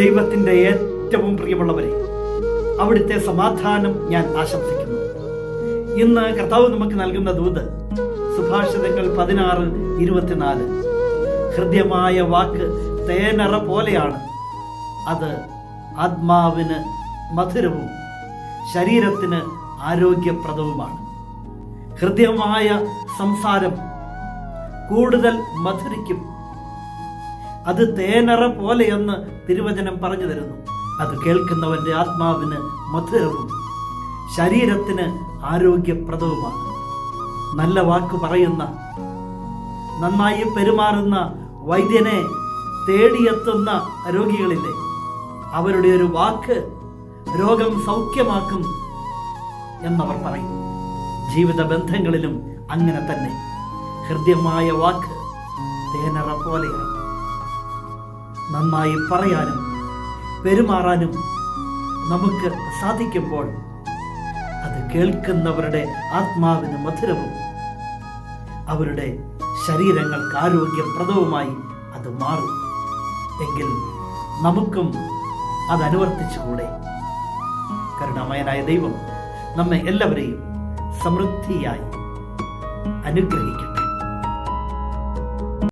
ദൈവത്തിന്റെ ഏറ്റവും പ്രിയമുള്ളവരെ അവിടുത്തെ സമാധാനം ഞാൻ ആശംസിക്കുന്നു. ഇന്ന് കർത്താവ് നമുക്ക് നൽകുന്ന ദൂത് സുഭാഷിതങ്ങൾ പതിനാറ് ഇരുപത്തിനാല്. ഹൃദ്യമായ വാക്ക് തേനറ പോലെയാണ്. അത് ആത്മാവിന് മധുരവും ശരീരത്തിന് ആരോഗ്യപ്രദവുമാണ്. ഹൃദ്യമായ സംസാരം കൂടുതൽ മധുരിക്കും അത് തേനറ പോലെയെന്ന് തിരുവചനം പറഞ്ഞു തരുന്നു. അത് കേൾക്കുന്നവന്റെ ആത്മാവിന് മധുരവും ശരീരത്തിന് ആരോഗ്യപ്രദവുമാണ്. നല്ല വാക്ക് പറയുന്ന നന്നായി പെരുമാറുന്ന വൈദ്യനെ തേടിയെത്തുന്ന രോഗികളില്ലേ? അവരുടെ ഒരു വാക്ക് രോഗം സൗഖ്യമാക്കും എന്നവർ പറയും ജീവിത ബന്ധങ്ങളിലും അങ്ങനെ തന്നെ. ഹൃദ്യമായ വാക്ക് തേനറ പോലെയാണ്. നന്നായി പറയാനും പെരുമാറാനും നമുക്ക് സാധിക്കുമ്പോൾ അത് കേൾക്കുന്നവരുടെ ആത്മാവിന് മധുരവും അവരുടെ ശരീരങ്ങൾക്ക് ആരോഗ്യപ്രദവുമായി അത് മാറും. എങ്കിൽ നമുക്കും അത് അനുവർത്തിച്ചുകൂടെ? കരുണാമയനായ ദൈവം നമ്മെ എല്ലാവരെയും സമൃദ്ധിയായി അനുഗ്രഹിക്കും